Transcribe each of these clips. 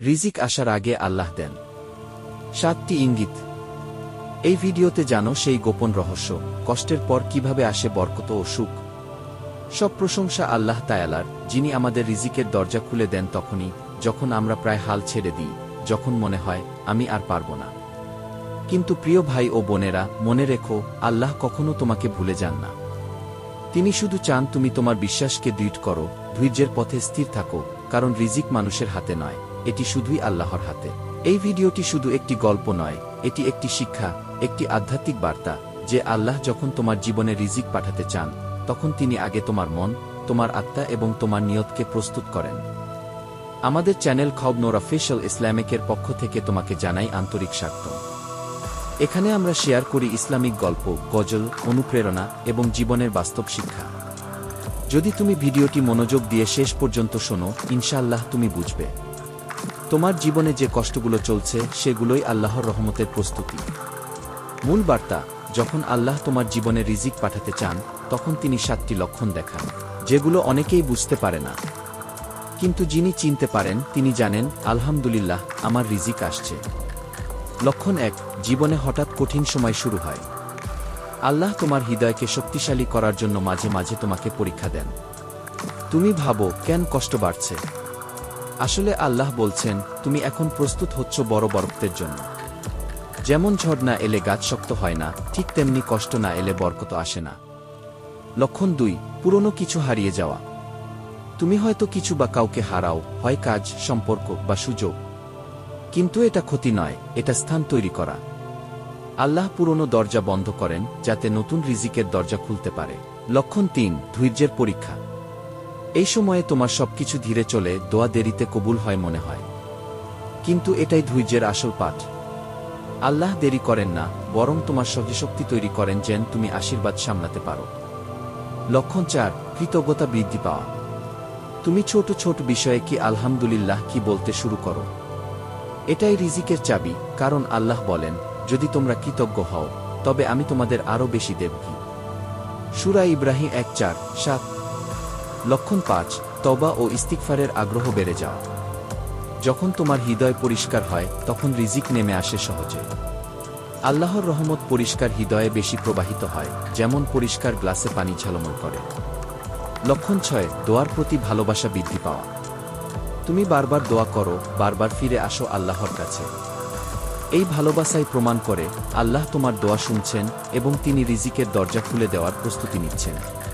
রিজিক আসার আগে আল্লাহ দেন। সাতটি ইঙ্গিত। এই ভিডিওতে জানো সেই গোপন রহস্য, কষ্টের পর কীভাবে আসে বরকত ও সুখ। সব প্রশংসা আল্লাহ তায়ালার, যিনি আমাদের রিজিকের দরজা খুলে দেন তখনই, যখন আমরা প্রায় হাল ছেড়ে দিই, যখন মনে হয়, আমি আর পারব না। কিন্তু প্রিয় ভাই ও বোনেরা, মনে রেখো, আল্লাহ কখনো তোমাকে ভুলে যান না। তিনি শুধু চান তুমি তোমার বিশ্বাসকে দৃঢ় করো, ধৈর্যের পথে স্থির থাকো, কারণ রিজিক মানুষের হাতে নয়। এটি শুধুই আল্লাহর হাতে। এই ভিডিওটি শুধু একটি গল্প নয়, এটি একটি শিক্ষা, একটি আধ্যাত্মিক বার্তা, যে আল্লাহ যখন তোমার জীবনে রিজিক পাঠাতে চান, তখন তিনি আগে তোমার মন, তোমার আত্মা এবং তোমার নিয়তকে প্রস্তুত করেন। আমাদের চ্যানেল খবনোর অফিসিয়াল ইসলামিকের পক্ষ থেকে তোমাকে জানাই আন্তরিক স্বাগত এখানে আমরা শেয়ার করি ইসলামিক গল্প, গজল, অনুপ্রেরণা এবং জীবনের বাস্তব শিক্ষা। যদি তুমি ভিডিওটি মনোযোগ দিয়ে শেষ পর্যন্ত শোনো, ইনশাআল্লাহ তুমি বুঝবে। তোমার জীবনে যে কষ্টগুলো চলছে, সেগুলোই আল্লাহর রহমতের প্রস্তুতি। মূল বার্তা, যখন আল্লাহ তোমার জীবনে রিজিক পাঠাতে চান, তখন তিনি সাতটি লক্ষণ দেখান, যেগুলো অনেকেই বুঝতে পারে না। কিন্তু যিনি চিনতে পারেন, তিনি জানেন, আলহামদুলিল্লাহ, আমার রিজিক আসছে। লক্ষণ এক, জীবনে হঠাৎ কঠিন সময় শুরু হয়। আল্লাহ তোমার হৃদয়কে শক্তিশালী করার জন্য মাঝে মাঝে তোমাকে পরীক্ষা দেন। তুমি ভাবো, কেন কষ্ট বাড়ছে? আসলে আল্লাহ বলছেন, তুমি এখন প্রস্তুত হচ্ছ বড় বরক্তের জন্য। যেমন ঝড় না এলে গাছ শক্ত হয় না, ঠিক তেমনি কষ্ট না এলে বরকত আসে না। লক্ষণ দুই, পুরনো কিছু হারিয়ে যাওয়া। তুমি হয়তো কিছু বা কাউকে হারাও, হয় কাজ, সম্পর্ক বা সুযোগ। কিন্তু এটা ক্ষতি নয়, এটা স্থান তৈরি করা। আল্লাহ পুরনো দরজা বন্ধ করেন, যাতে নতুন রিজিকের দরজা খুলতে পারে। লক্ষণ তিন, ধৈর্যের পরীক্ষা। এই সময়ে তোমার সবকিছু ধীরে চলে, দোয়া দেরিতে কবুল হয় মনে হয়। কিন্তু এটাই ধৈর্যের আসল পাঠ। আল্লাহ দেরি করেন না, বরং তোমার সহশক্তি তৈরি করেন যেন তুমি আশীর্বাদ সামলাতে পারো। লক্ষণ চার, কৃতজ্ঞতা বৃদ্ধি পাওয়া। তুমি ছোট ছোট বিষয়ে কি আলহামদুলিল্লাহ কি বলতে শুরু করো? এটাই রিজিকের চাবি, কারণ আল্লাহ বলেন, যদি তোমরা কৃতজ্ঞ হও, তবে আমি তোমাদের আরও বেশি দেব কি সুরা ইব্রাহিম এক চার, সাত লক্ষণ পাঁচ তবা ও ইস্তিকফারের আগ্রহ বেড়ে যাওয়া। যখন তোমার হৃদয় পরিষ্কার হয়, তখন রিজিক নেমে আসে সহজে। আল্লাহর রহমত পরিষ্কার হৃদয়ে বেশি প্রবাহিত হয়, যেমন পরিষ্কার গ্লাসে পানি ঝলমল করে। লক্ষণ ছয়, দোয়ার প্রতি ভালোবাসা বৃদ্ধি পাওয়া। তুমি বারবার দোয়া করো, বারবার ফিরে আসো আল্লাহর কাছে। এই ভালোবাসাই প্রমাণ করে, আল্লাহ তোমার দোয়া শুনছেন এবং তিনি রিজিকের দরজা খুলে দেওয়ার প্রস্তুতি নিচ্ছেন।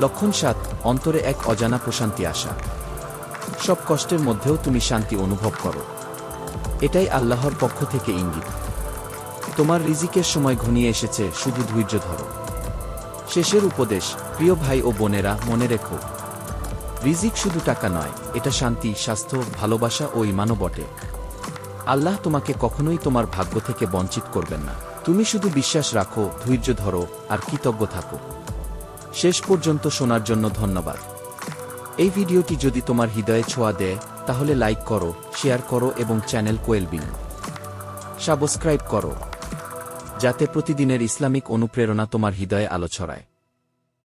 লক্ষণ সাত অন্তরে এক অজানা প্রশান্তি আসা। সব কষ্টের মধ্যেও তুমি শান্তি অনুভব করো। এটাই আল্লাহর পক্ষ থেকে ইঙ্গিত। তোমার রিজিকের সময় ঘনিয়ে এসেছে, শুধু ধৈর্য ধরো। শেষের উপদেশ, প্রিয় ভাই ও বোনেরা, মনে রেখো। রিজিক শুধু টাকা নয়, এটা শান্তি, স্বাস্থ্য, ভালোবাসা ও ইমানও বটে। আল্লাহ তোমাকে কখনোই তোমার ভাগ্য থেকে বঞ্চিত করবেন না। তুমি শুধু বিশ্বাস রাখো, ধৈর্য ধরো, আর কৃতজ্ঞ থাকো। শেষ পর্যন্ত শোনার জন্য ধন্যবাদ। এই ভিডিওটি যদি তোমার হৃদয়ে ছোঁয়া দেয়, তাহলে লাইক করো, শেয়ার করো এবং চ্যানেল কোয়েল বিন সাবস্ক্রাইব করো। যাতে প্রতিদিনের ইসলামিক অনুপ্রেরণা তোমার হৃদয়ে আলো ছড়ায়।